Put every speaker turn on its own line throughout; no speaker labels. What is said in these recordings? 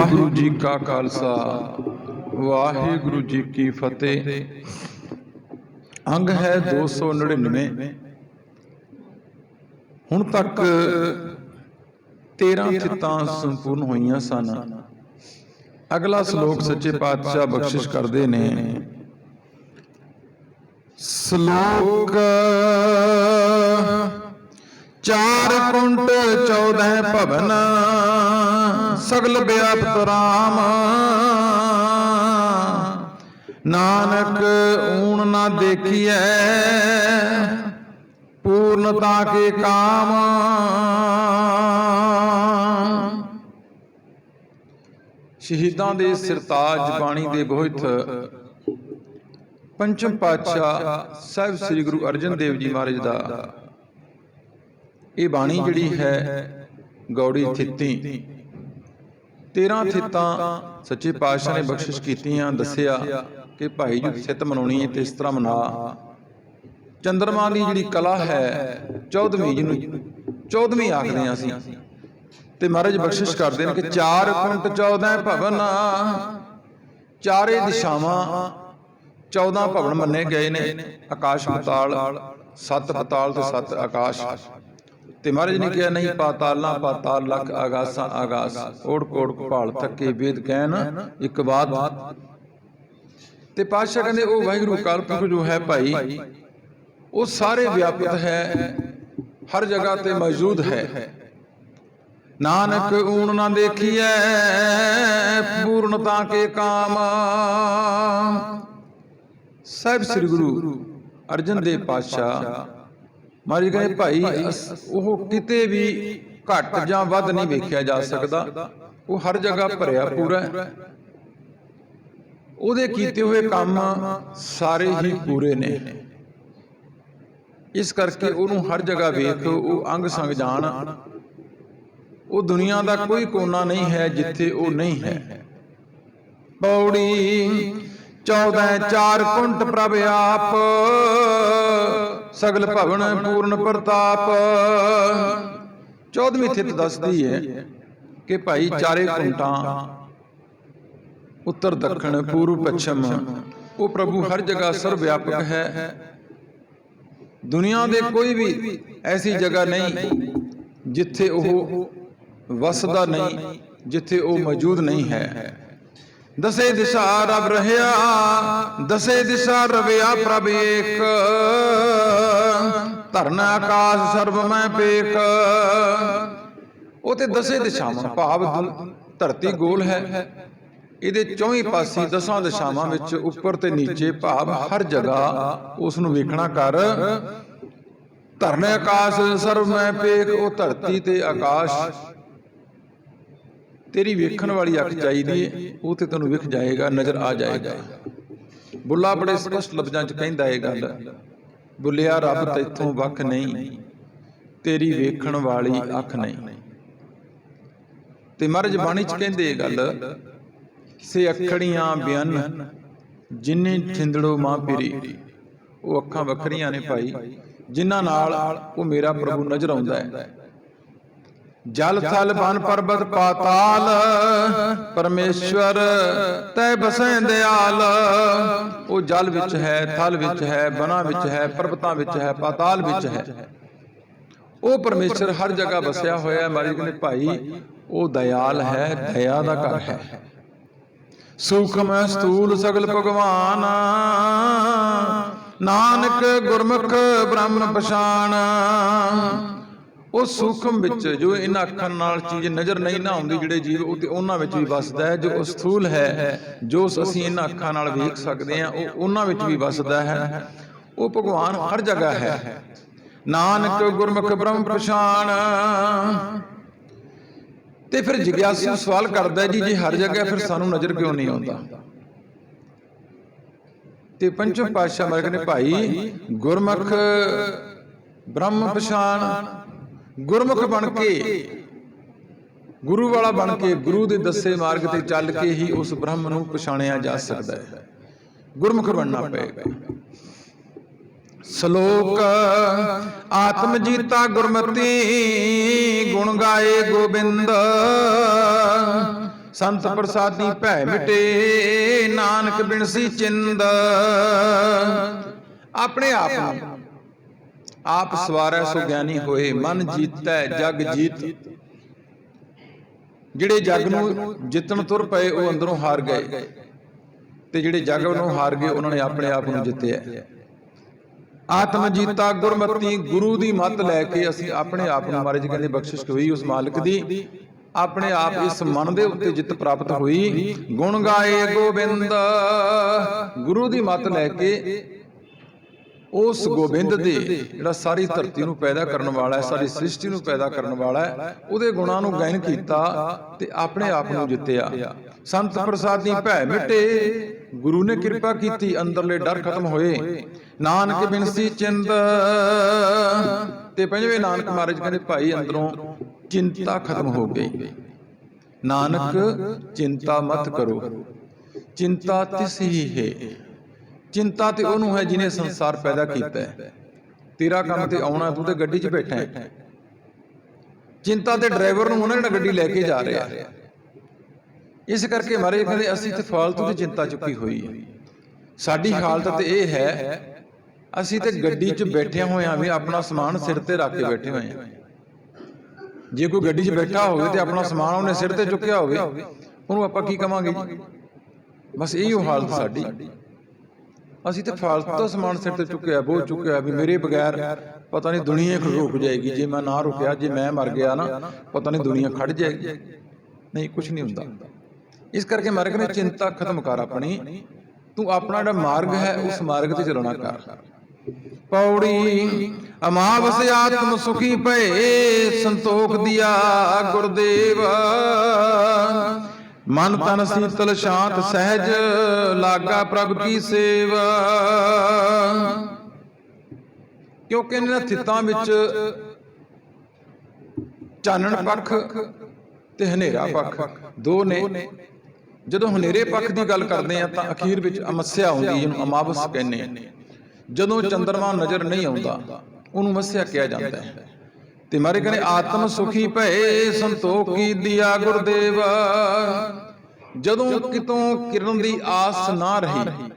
ਵਾਹਿਗੁਰੂ ਜੀ ਕਾ ਖਾਲਸਾ, ਵਾਹਿਗੁਰੂ ਜੀ ਕੀ ਫਤਿਹ। ਅੰਗ ਹੈ 299 ਹੁਣ ਤੱਕ 13 ਥਿੱਤਾਂ ਸੰਪੂਰਨ ਹੋਈਆਂ ਸਨ। ਅਗਲਾ ਸ਼ਲੋਕ ਸੱਚੇ ਪਾਤਸ਼ਾਹ ਬਖਸ਼ਿਸ਼ ਕਰਦੇ ਨੇ। ਸ਼ਲੋਕ ਚਾਰ ਕੁੰਟ 14 ਭਵਨ। ਸਗਲ ਵਿਆਪਤ ਰਾਮ ਨਾਨਕ ਊਣ ਨਾ ਦੇਖੀਐ ਪੂਰਨਤਾ ਕੇ ਕਾਮ। ਸ਼ਹੀਦਾਂ ਦੇ ਸਿਰਤਾਜ ਬਾਣੀ ਦੇ ਬੋਹਿਤ ਪੰਚਮ ਪਾਤਸ਼ਾਹ ਸਾਹਿਬ ਸ੍ਰੀ ਗੁਰੂ ਅਰਜਨ ਦੇਵ ਜੀ ਮਹਾਰਾਜ ਦਾ ਇਹ ਬਾਣੀ ਜਿਹੜੀ ਹੈ ਗੌੜੀ ਥਿੱਤੀ। 13 ਥਿੱਤਾਂ ਸੱਚੇ ਪਾਤਸ਼ਾਹ ਨੇ ਬਖਸ਼ਿਸ਼ ਕੀਤੀਆਂ, ਦੱਸਿਆ ਕਿ ਭਾਈ ਜੀ ਥਿੱਤ ਮਨਾਉਣੀ ਹੈ ਤੇ ਇਸ ਤਰ੍ਹਾਂ ਮਨਾ। ਚੰਦਰਮਾ ਦੀ ਜਿਹੜੀ ਕਲਾ ਹੈ 14ਵੀਂ ਜਿਹਨੂੰ 14ਵੀਂ ਆਖਦੇ ਹਾਂ ਅਸੀਂ। ਤੇ ਮਹਾਰਾਜ ਬਖਸ਼ਿਸ਼ ਕਰਦੇ ਨੇ ਕਿ ਚਾਰ ਕੁੰਟ 14 ਭਵਨ। ਚਾਰੇ ਦਿਸ਼ਾਵਾਂ 14 ਭਵਨ ਮੰਨੇ ਗਏ ਨੇ। ਆਕਾਸ਼ ਪਤਾਲ, ਸੱਤ ਪਤਾਲ ਤੇ ਸੱਤ ਆਕਾਸ਼। ਤੇ ਮਹਾਰਾਜ ਨੇ ਕਿਹਾ ਨਹੀਂ ਪਾਤਾਲਾਂ ਪਾਤਾਲ ਲਖ ਆਗਾਸਾਂ ਆਗਾਸ ਓੜ ਕੋੜ ਭਾਲ ਥੱਕੇ ਵੇਦ ਕਹਿਣ ਇੱਕ ਬਾਤ ਤੇ ਪਾਤਸ਼ਾਹ ਕਹਿੰਦੇ ਉਹ ਵਾਹਿਗੁਰੂ ਕਲਪੁਰਖ ਜੋ ਹੈ ਭਾਈ ਉਹ ਸਾਰੇ ਵਿਆਪਕ ਹੈ ਹਰ ਜਗ੍ਹਾ ਤੇ ਮੌਜੂਦ ਹੈ। ਨਾਨਕ ਊਣ ਨਾ ਦੇਖੀਐ ਪੂਰਨਤਾ ਕੇ ਕਾਮ। ਸਾਹਿਬ ਸ੍ਰੀ ਗੁਰੂ ਅਰਜਨ ਦੇਵ ਪਾਤਸ਼ਾਹ ਮਹਾਰਾਜ ਕਹਿੰਦੇ ਭਾਈ ਉਹ ਕਿਤੇ ਵੀ ਘੱਟ ਜਾਂ ਵੱਧ ਨਹੀਂ ਵੇਖਿਆ ਜਾ ਸਕਦਾ। ਉਹ ਹਰ ਜਗ੍ਹਾ ਭਰਿਆ ਪੂਰਾ ਹੈ। ਉਹਦੇ ਕੀਤੇ ਹੋਏ ਕੰਮ ਸਾਰੇ ਹੀ ਪੂਰੇ ਨੇ। ਇਸ ਕਰਕੇ ਉਹਨੂੰ ਹਰ ਜਗ੍ਹਾ ਵੇਖ ਉਹ ਅੰਗ ਸੰਗ ਜਾਣ ਉਹ ਦੁਨੀਆ ਦਾ ਕੋਈ ਕੋਨਾ ਨਹੀਂ ਹੈ ਜਿੱਥੇ ਉਹ ਨਹੀਂ ਹੈ। ਪੌੜੀ 14 ਚਾਰ ਕੁੰਟ ਪ੍ਰਭ ਆਪ, ਸਗਲ ਭਵਨ ਪੂਰਨ ਪ੍ਰਤਾਪ। 14ਵੀਂ ਥਿਤ ਦੱਸਦੀ ਹੈ ਕਿ ਭਾਈ ਚਾਰੇ ਕੁੰਟਾਂ, ਉੱਤਰ ਦੱਖਣ, ਪੂਰਬ ਪੱਛਮ, ਉਹ ਪ੍ਰਭੂ ਹਰ ਜਗ੍ਹਾ ਸਰਵ ਵਿਆਪਕ ਹੈ। ਦੁਨੀਆ ਦੇ ਕੋਈ ਵੀ ਐਸੀ ਜਗ੍ਹਾ ਨਹੀਂ ਜਿੱਥੇ ਉਹ ਵਸਦਾ ਨਹੀਂ, ਜਿੱਥੇ ਉਹ ਮੌਜੂਦ ਨਹੀਂ ਹੈ। ਦਸੇ ਦਿਸ਼ਾ ਰਬ ਰਹਿਆ, ਦਸੇ ਦਿਸ਼ਾ ਰਵਿਆ ਪ੍ਰਭ ਏਕ। ਧਰਨ ਆਕਾਸ਼ ਸਰਬ ਮੈਂ ਪੇਕ ਉਹ ਤੇ ਦਸੇ ਦਿਸ਼ਾਵਾਂ ਭਾਵ ਧਰਤੀ ਗੋਲ ਹੈ। ਇਹਦੇ ਚੌਵੇਂ ਪਾਸੇ ਦਸਾਂ ਦਿਸ਼ਾਵਾਂ ਵਿੱਚ ਉੱਪਰ ਤੇ ਨੀਚੇ ਭਾਵ ਹਰ ਜਗ੍ਹਾ ਉਸ ਨੂੰ ਵੇਖਣਾ ਕਰ। ਧਰਨ ਆਕਾਸ਼ ਸਰਬ ਮੈਂ ਪੇਕ ਉਹ ਧਰਤੀ ਤੇ ਆਕਾਸ਼ ਤੇਰੀ ਵੇਖਣ ਵਾਲੀ ਅੱਖ ਚਾਹੀਦੀ ਏ, ਉਹ ਤੇ ਤੈਨੂੰ ਵਿਖ ਜਾਏਗਾ, ਨਜ਼ਰ ਆ ਜਾਏਗਾ। ਬੁੱਲਾ ਬੜੇ ਸਪਸ਼ਟ ਲਫ਼ਜ਼ਾਂ 'ਚ ਕਹਿੰਦਾ ਇਹ ਗੱਲ, ਬੁੱਲਿਆ ਰੱਬ ਤੇਥੋਂ ਵੱਖ ਨਹੀਂ, ਤੇਰੀ ਵੇਖਣ ਵਾਲੀ ਅੱਖ ਨਹੀਂ। ਤੇ ਮਹਾਰਾਜ ਬਾਣੀ 'ਚ ਕਹਿੰਦੇ ਇਹ ਗੱਲ, ਸੇ ਅੱਖੜੀਆਂ ਬਿਆਨ, ਜਿਨੇ ਠਿੰਦੜੋ ਮਾਂ ਪੀਰੀ, ਉਹ ਅੱਖਾਂ ਵੱਖਰੀਆਂ ਨੇ ਭਾਈ, ਜਿਨ੍ਹਾਂ ਨਾਲ ਉਹ ਮੇਰਾ ਪ੍ਰਭੂ ਨਜ਼ਰ ਆਉਂਦਾ ਹੈ ਜਲ ਥਲ ਬਨ ਪਰਬਤ ਪਾਤਾਲ ਪਰਮੇਸ਼ਵਰ ਤੈ ਬਸੈ ਦਿਆਲ। ਉਹ ਜਲ ਵਿੱਚ ਹੈ ਥਲ ਵਿੱਚ ਹੈ ਬਨਾਂ ਵਿੱਚ ਹੈ ਪਰਬਤਾਂ ਵਿੱਚ ਹੈ ਪਾਤਾਲ ਵਿੱਚ ਹੈ। ਉਹ ਪਰਮੇਸ਼ਰ ਹਰ ਜਗ੍ਹਾ ਵਸਿਆ ਹੋਇਆ ਹੈ ਮਾਰੀ ਕਹਿੰਦੇ ਭਾਈ ਉਹ ਦਇਆਲ ਹੈ ਦਇਆ ਦਾ ਘਰ ਹੈ। ਸੂਖਮ ਸਤੂਲ ਸਗਲ ਭਗਵਾਨ। ਨਾਨਕ ਗੁਰਮੁਖ ਬ੍ਰਹਮ ਪਛਾਨ ਉਹ ਸੂਖਮ ਵਿੱਚ ਜੋ ਇਹਨਾਂ ਅੱਖਾਂ ਨਾਲ ਚੀਜ਼ ਨਜ਼ਰ ਨਹੀਂ ਨਾ ਆਉਂਦੀ ਜਿਹੜੇ ਜੀਵ ਉਹ ਤੇ ਉਹਨਾਂ ਵਿੱਚ ਵੀ ਵਸਦਾ ਹੈ, ਜੋ ਸਥੂਲ ਹੈ, ਜੋ ਅਸੀਂ ਇਹਨਾਂ ਅੱਖਾਂ ਨਾਲ ਵੇਖ ਸਕਦੇ ਹਾਂ, ਉਹ ਉਹਨਾਂ ਵਿੱਚ ਵੀ ਵਸਦਾ ਹੈ। ਉਹ ਭਗਵਾਨ ਹਰ ਜਗ੍ਹਾ ਹੈ। ਨਾਨਕ ਗੁਰਮੁਖ ਬ੍ਰਹਮ ਪਛਾਨ ਤੇ ਫਿਰ ਜਿਗਿਆਸੂ ਸਵਾਲ ਕਰਦਾ ਹੈ, ਜੀ, ਜੇ ਹਰ ਜਗ੍ਹਾ ਫਿਰ ਸਾਨੂੰ ਨਜ਼ਰ ਕਿਉਂ ਨਹੀਂ ਆਉਂਦਾ? ਤੇ ਪੰਚਮ ਪਾਤਸ਼ਾਹ ਮਰਗ ਨੇ ਭਾਈ, ਗੁਰਮੁਖ ਬ੍ਰਹਮ ਪਛਾਣ ਗੁਰਮੁਖ ਬਣ ਕੇ, ਗੁਰੂ ਵਾਲਾ ਬਣ ਕੇ ਗੁਰੂ ਦੇ ਦੱਸੇ ਮਾਰਗ ਤੇ ਚੱਲ ਕੇ ਹੀ ਉਸ ਬ੍ਰਹਮ ਨੂੰ ਪਛਾਣਿਆ ਜਾ ਸਕਦਾ ਹੈ। ਗੁਰਮੁਖ ਬਣਨਾ ਪਏਗਾ। ਸ਼ਲੋਕ, ਆਤਮ ਜੀਤਾ ਗੁਰਮਤੀ, ਗੁਣ ਗਾਏ ਗੋਬਿੰਦ। ਸੰਤ ਪ੍ਰਸਾਦੀ ਭੈ ਮਿਟੇ, ਨਾਨਕ ਬਿਨਸੀ ਚਿੰਦ। ਆਪਣੇ ਆਪ ਨੂੰ ਆਪ ਸਵਾਰੈ ਸੋ ਗਿਆਨੀ ਹੋਏ ਮਨ ਜੀਤੈ ਜਗ ਜੀਤ। ਜਿਹੜੇ ਜਗ ਨੂੰ ਜਿੱਤਣ ਤੁਰ ਪਏ ਉਹ ਅੰਦਰੋਂ ਹਾਰ ਗਏ। ਤੇ ਜਿਹੜੇ ਜਗ ਨੂੰ ਹਾਰ ਗਏ ਉਹਨਾਂ ਨੇ ਆਪਣੇ ਆਪ ਨੂੰ ਜਿੱਤਿਆ। ਆਤਮ ਜੀਤਾ ਗੁਰਮਤੀ ਗੁਰੂ ਦੀ ਮੱਤ ਲੈ ਕੇ ਅਸੀਂ ਆਪਣੇ ਆਪ ਨੂੰ ਮਹਾਰਾਜ ਕਹਿੰਦੇ ਬਖਸ਼ਿਸ਼ ਹੋਈ ਉਸ ਮਾਲਕ ਦੀ। ਆਪਣੇ ਆਪ ਇਸ ਮਨ ਦੇ ਉੱਤੇ ਜਿੱਤ ਪ੍ਰਾਪਤ ਹੋਈ। ਗੁਣ ਗਾਏ ਗੋਬਿੰਦ। ਗੁਰੂ ਦੀ ਮੱਤ ਲੈ ਕੇ ਉਸ ਗੋਬਿੰਦ ਦੇ ਜਿਹੜਾ ਸਾਰੀ ਧਰਤੀ ਨੂੰ ਪੈਦਾ ਕਰਨ ਵਾਲਾ ਹੈ ਸਾਰੀ ਸ੍ਰਿਸ਼ਟੀ ਨੂੰ ਪੈਦਾ ਕਰਨ ਵਾਲਾ ਹੈ ਉਹਦੇ ਗੁਣਾਂ ਨੂੰ ਗਾਇਨ ਕੀਤਾ ਤੇ ਆਪਣੇ ਆਪ ਨੂੰ ਜਿੱਤਿਆ। ਸੰਤ ਪ੍ਰਸਾਦੀ ਭੈ ਮਿਟੇ ਗੁਰੂ ਨੇ ਕਿਰਪਾ ਕੀਤੀ ਅੰਦਰਲੇ ਡਰ ਖਤਮ ਹੋਏ। ਨਾਨਕ ਬਿਨਸੀ ਚਿੰਦ ਤੇ ਪੰਜਵੇਂ ਨਾਨਕ ਮਹਾਰਾਜ ਕਹਿੰਦੇ ਭਾਈ ਅੰਦਰੋਂ ਚਿੰਤਾ ਖਤਮ ਹੋ ਗਈ। ਨਾਨਕ ਚਿੰਤਾ ਮਤ ਕਰੋ। ਚਿੰਤਾ ਤਿਸ ਹੀ। ਹੈ। ਚਿੰਤਾ ਤੇ ਉਹਨੂੰ ਹੈ ਜਿਹਨੇ ਸੰਸਾਰ ਪੈਦਾ ਕੀਤਾ ਹੈ। ਤੇਰਾ ਕੰਮ ਤੇ ਆਉਣਾ ਤੂੰ ਤੇ ਗੱਡੀ 'ਚ ਬੈਠਾ ਹੈ। ਚਿੰਤਾ ਤੇ ਡਰਾਈਵਰ ਨੂੰ ਉਹਨਾਂ ਜਿਹੜਾ ਗੱਡੀ ਲੈ ਕੇ ਜਾ ਰਿਹਾ ਇਸ ਕਰਕੇ ਮਾਰੇ ਕਹਿੰਦੇ, ਅਸੀਂ ਤੇ ਫਾਲਤੂ ਦੀ ਚਿੰਤਾ ਚੁੱਕੀ ਹੋਈ ਹੈ। ਸਾਡੀ ਹਾਲਤ ਤੇ ਇਹ ਹੈ, ਅਸੀਂ ਤੇ ਗੱਡੀ 'ਚ ਬੈਠੇ ਹੋਏ ਆਂ ਵੀ ਆਪਣਾ ਸਮਾਨ ਸਿਰ ਤੇ ਰੱਖ ਕੇ ਬੈਠੇ ਹੋਏ ਆਂ ਜੇ ਕੋਈ ਗੱਡੀ 'ਚ ਬੈਠਾ ਹੋਵੇ ਤੇ ਆਪਣਾ ਸਮਾਨ ਉਹਨੇ ਸਿਰ ਤੇ ਚੁੱਕਿਆ ਹੋਵੇ, ਉਹਨੂੰ ਆਪਾਂ ਕੀ ਕਵਾਂਗੇ ਜੀ? ਬਸ ਇਹੀ ਹਾਲਤ ਸਾਡੀ। ਅਸੀਂ ਤੇ ਫਾਲਤੂ ਸਮਾਨ ਸਿਰ ਤੇ ਚੁੱਕਿਆ ਬਹੁਤ ਚੁੱਕਿਆ ਵੀ ਮੇਰੇ ਬਗੈਰ ਪਤਾ ਨਹੀਂ ਦੁਨੀਆ ਰੁਕ ਜਾਏਗੀ ਜੇ ਮੈਂ ਨਾ ਰੁਕਿਆ ਜੇ ਮੈਂ ਮਰ ਗਿਆ ਨਾ ਪਤਾ ਨਹੀਂ ਦੁਨੀਆ ਖੜ ਜਾਏਗੀ। ਨਹੀਂ ਕੁਝ ਨਹੀਂ ਹੁੰਦਾ। ਇਸ ਕਰਕੇ ਮਾਰਗ ਨੇ ਚਿੰਤਾ ਖਤਮ ਕਰ ਆਪਣੀ। ਤੂੰ ਆਪਣਾ ਜਿਹੜਾ ਮਾਰਗ ਹੈ ਉਸ ਮਾਰਗ ਤੇ ਚੱਲਣਾ ਕਰ। ਪੌੜੀ ਅਮਾਵਸ ਆਤਮ ਸੁਖੀ ਭਏ ਸੰਤੋਖ ਦਿਆ ਗੁਰਦੇਵ। ਮਨ ਤਨ ਸੀਤਲ ਸ਼ਾਂਤ ਸਹਿਜ, ਲਾਗਾ ਪ੍ਰਭ ਕੀ ਸੇਵਾ। ਕਿਉਂਕਿ ਇਹਨਾਂ ਥਿੱਤਾਂ ਵਿੱਚ ਚਾਨਣ ਪੱਖ ਤੇ ਹਨੇਰਾ ਪੱਖ ਦੋ ਨੇ। ਜਦੋਂ ਹਨੇਰੇ ਪੱਖ ਦੀ ਗੱਲ ਕਰਦੇ ਆ ਤਾਂ ਅਖੀਰ ਵਿੱਚ ਅਮੱਸਿਆ ਆਉਂਦੀ ਜਿਹਨੂੰ ਅਮਾਵਸ ਕਹਿੰਦੇ ਆ ਜਦੋਂ ਚੰਦਰਮਾ ਨਜ਼ਰ ਨਹੀਂ ਆਉਂਦਾ, ਉਹਨੂੰ ਮੱਸਿਆ ਕਿਹਾ ਜਾਂਦਾ ਹੈ। ਤੇ ਮਾਰੇ ਕਹਿੰਦੇ ਆਤਮ ਸੁਖੀ ਭਏ, ਸੰਤੋਖ ਦਿਆ ਗੁਰਦੇਵ? ਜਦੋਂ ਕਿਤੋਂ ਕਿਰਨ ਦੀ ਆਸ ਨਾ ਰਹੀ,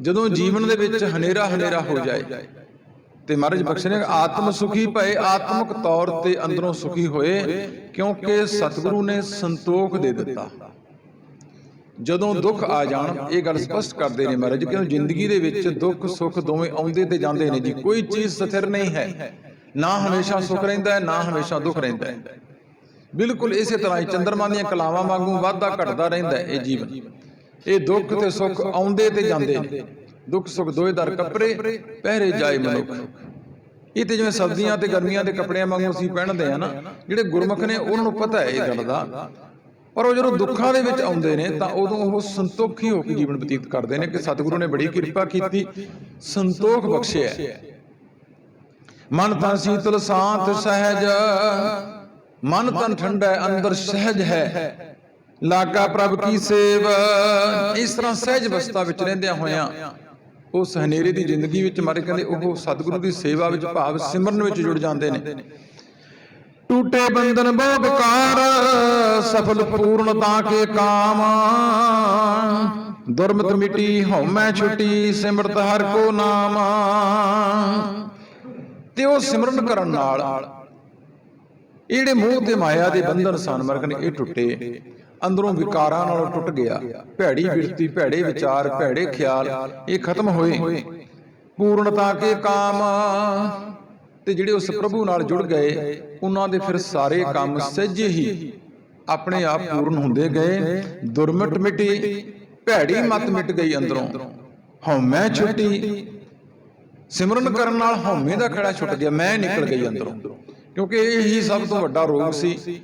ਜਦੋਂ ਜੀਵਨ ਦੇ ਵਿੱਚ ਹਨੇਰਾ ਹਨੇਰਾ ਹੋ ਜਾਏ, ਤੇ ਮਹਾਰਾਜ ਬਖਸ਼ ਨੇ, ਆਤਮ ਸੁਖੀ ਭਏ, ਆਤਮਿਕ ਤੌਰ ਤੇ ਅੰਦਰੋਂ ਸੁਖੀ ਹੋਏ, ਕਿਉਂਕਿ ਸਤਿਗੁਰੂ ਨੇ ਸੰਤੋਖ ਦੇ ਦਿੱਤਾ। ਜਦੋਂ ਦੁੱਖ ਆ ਜਾਣ, ਇਹ ਗੱਲ ਸਪਸ਼ਟ ਕਰਦੇ ਨੇ ਮਹਾਰਾਜ ਕਿ ਜ਼ਿੰਦਗੀ ਦੇ ਵਿੱਚ ਦੁੱਖ ਸੁੱਖ ਦੋਵੇਂ ਆਉਂਦੇ ਤੇ ਜਾਂਦੇ ਨੇ ਜੀ, ਕੋਈ ਚੀਜ਼ ਸਥਿਰ ਨਹੀਂ ਹੈ। ਨਾ ਹਮੇਸ਼ਾ ਸੁੱਖ ਰਹਿੰਦਾ ਹੈ, ਨਾ ਹਮੇਸ਼ਾ ਦੁੱਖ ਰਹਿੰਦਾ ਹੈ। ਬਿਲਕੁਲ ਇਸੇ ਤਰ੍ਹਾਂ ਹੀ ਚੰਦਰਮਾ ਦੀਆਂ ਕਲਾਵਾਂ ਵਾਂਗੂ ਵਾਧਾ ਘਟਦਾ ਰਹਿੰਦਾ ਹੈ ਇਹ ਜੀਵਨ। ਇਹ ਦੁੱਖ ਤੇ ਸੁੱਖ ਆਉਂਦੇ ਤੇ ਜਾਂਦੇ ਨੇ। ਦੁੱਖ ਸੁੱਖ ਦੋਏ ਦਰ ਕੱਪੜੇ, ਪਹਿਰੇ ਜਾਏ ਮਨੁੱਖ। ਇਹ ਤੇ ਜਿਵੇਂ ਸਰਦੀਆਂ ਤੇ ਗਰਮੀਆਂ ਦੇ ਕੱਪੜਿਆਂ ਵਾਂਗੂ ਅਸੀਂ ਪਹਿਨਦੇ ਆ ਨਾ, ਜਿਹੜੇ ਗੁਰਮੁਖ ਨੇ ਉਹਨਾਂ ਨੂੰ ਪਤਾ ਹੈ ਇਹ ਗੱਲ ਦਾ। ਪਰ ਉਹ ਜਦੋਂ ਦੁੱਖਾਂ ਦੇ ਵਿੱਚ ਆਉਂਦੇ ਨੇ, ਤਾਂ ਉਦੋਂ ਉਹ ਸੰਤੋਖੀ ਹੋ ਕੇ ਜੀਵਨ ਬਤੀਤ ਕਰਦੇ ਨੇ ਕਿ ਸਤਿਗੁਰੂ ਨੇ ਬੜੀ ਕਿਰਪਾ ਕੀਤੀ, ਸੰਤੋਖ ਬਖਸ਼ਿਆ ਮਨ ਤਨ ਸੀਤਲ ਸ਼ਾਂਤ ਸਹਿਜ। ਮਨ ਤਨ ਠੰਡਾ ਅੰਦਰ ਸਹਿਜ ਹੈ। ਲਾਗਾ ਪ੍ਰਭ ਕੀ ਸੇਵ। ਇਸ ਤਰ੍ਹਾਂ ਸਹਿਜ ਅਵਸਥਾ ਵਿੱਚ ਰਹਿੰਦਿਆਂ ਹੋਇਆਂ ਉਸ ਹਨੇਰੇ ਦੀ ਜ਼ਿੰਦਗੀ ਵਿੱਚ ਮਾਰੇ ਕਹਿੰਦੇ ਉਹ ਸਤਿਗੁਰੂ ਦੀ ਸੇਵਾ ਵਿੱਚ ਭਾਵ ਸਿਮਰਨ ਵਿੱਚ ਜੁੜ ਜਾਂਦੇ ਨੇ। ਟੂਟੇ ਬੰਧਨ ਬਹੁ ਵਿਕਾਰ ਸਫਲ ਪੂਰਨਤਾ ਕੇ ਕਾਮ। ਦੁਰਮਤ ਮਿਟੀ ਹਉਮੈ ਛੁਟੀ ਸਿਮਰਤ ਹਰ ਕੋ ਨਾਮ। ਤੇ ਉਹ ਸਿਮਰਨ ਕਰਨ ਨਾਲ ਇਹ ਜਿਹੜੇ ਮੋਹ ਤੇ ਮਾਇਆ ਦੇ ਬੰਧਨ ਸਨ ਮਰਗ ਇਹ ਟੁੱਟੇ। ਅੰਦਰੋਂ ਵਿਕਾਰਾਂ ਨਾਲੋਂ ਟੁੱਟ ਗਿਆ। ਭੈੜੀ ਬਿਰਤੀ, ਭੈੜੇ ਵਿਚਾਰ, ਭੈੜੇ ਖਿਆਲ, ਇਹ ਖਤਮ ਹੋਏ। ਪੂਰਨਤਾ ਕੇ ਕਾਮ। ਤੇ ਜਿਹੜੇ ਉਸ ਪ੍ਰਭੂ ਨਾਲ ਜੁੜ ਗਏ, ਉਹਨਾਂ ਦੇ ਫਿਰ ਸਾਰੇ ਕੰਮ ਸਹਿਜੇ ਹੀ ਆਪਣੇ ਆਪ ਪੂਰਨ ਹੁੰਦੇ ਗਏ। ਦੁਰਮਿਟ ਮਿਟੀ, ਭੈੜੀ ਮਤ ਮਿਟ ਗਈ ਅੰਦਰੋਂ। ਹਉਮੈ ਛੁੱਟੀ ਸਿਮਰਨ ਕਰਨ ਨਾਲ ਹਉਮੈ ਦਾ ਖੜਾ ਛੁੱਟ ਗਿਆ ਮੈਂ ਨਿਕਲ ਗਈ ਅੰਦਰੋਂ। ਕਿਉਂਕਿ ਇਹ ਹੀ ਸਭ ਤੋਂ ਵੱਡਾ ਰੋਗ ਸੀ।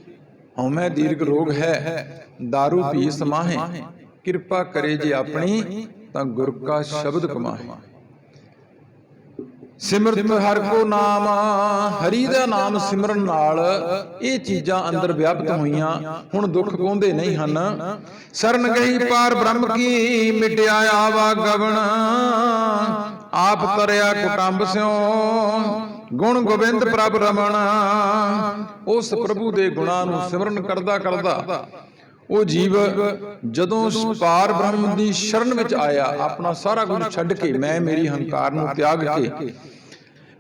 ਹਉਮੈ ਦੀਰਘ ਰੋਗ ਹੈ दारू ਪੀ ਸਮਾਹੇ। ਕਿਰਪਾ ਕਰੇ ਜੇ ਆਪਣੀ ਤਾਂ ਗੁਰ ਕਾ ਸ਼ਬਦ ਕਮਾਹੇ। ਸਿਮਰਤ ਹਰ ਕੋ ਨਾਮ ਹਰੀ ਦਾ ਨਾਮ ਸਿਮਰਨ ਨਾਲ ਇਹ ਚੀਜ਼ਾਂ ਅੰਦਰ ਵਿਆਪਤ ਹੋਈਆਂ, ਹੁਣ ਦੁੱਖ ਪਾਉਂਦੇ ਨਹੀਂ ਹਨ। ਸਰਨ ਗਈ ਪਾਰ ਬ੍ਰਹਮ ਕੀ ਮਿਟਿਆ ਆਵਾ ਗਵਣ, ਆਪ ਤਰਿਆ ਕੁਟੰਬ ਸਿਓ ਗੁਣ ਗੋਬਿੰਦ ਪ੍ਰਭ ਰਮਣ, ਉਸ ਪ੍ਰਭੂ ਦੇ ਗੁਣਾਂ ਨੂੰ ਸਿਮਰਨ ਕਰਦਾ ਕਰਦਾ ਉਹ ਜੀਵ ਜਦੋਂ ਪਾਰ ਬ੍ਰਹਮ ਦੀ ਸ਼ਰਨ ਵਿੱਚ ਆਇਆ, ਆਪਣਾ ਸਾਰਾ ਕੁਝ ਛੱਡ ਕੇ ਮੈਂ ਮੇਰੀ ਹੰਕਾਰ ਨੂੰ ਤਿਆਗ ਕੇ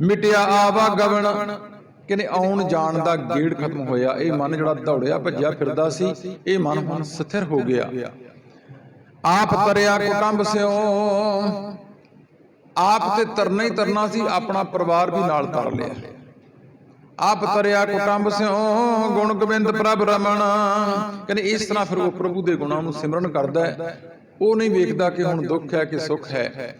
ਮਿਟਿਆ, ਆਵਾ ਗਵਣ। ਕਹਿੰਦੇ ਆਉਣ ਜਾਣ ਦਾ ਗੇੜ ਖਤਮ ਹੋਇਆ। ਇਹ ਮਨ ਜਿਹੜਾ ਦੌੜਿਆ, ਭੱਜਿਆ ਫਿਰਦਾ ਸੀ, ਇਹ ਮਨ ਹੁਣ ਸਥਿਰ ਹੋ ਗਿਆ। ਆਪ ਤਰਿਆ ਕੁਟੰਬ ਸਿਓ ਆਪ ਤੇ ਤਰਨਾ ਹੀ ਤਰਨਾ ਸੀ, ਆਪਣਾ ਪਰਿਵਾਰ ਵੀ ਨਾਲ ਤਰ ਲਿਆ। ਆਪ ਤਰਿਆ ਕੁਟੰਬ ਸਿਓ ਗੁਣ ਗੋਬਿੰਦ ਪ੍ਰਭ ਰਮਣ। ਕਹਿੰਦੇ ਇਸ ਤਰ੍ਹਾਂ ਫਿਰ ਉਹ ਪ੍ਰਭੂ ਦੇ ਗੁਣਾਂ ਨੂੰ ਸਿਮਰਨ ਕਰਦਾ ਉਹ ਨਹੀਂ ਵੇਖਦਾ ਕਿ ਹੁਣ ਦੁੱਖ ਹੈ ਕਿ ਸੁੱਖ ਹੈ।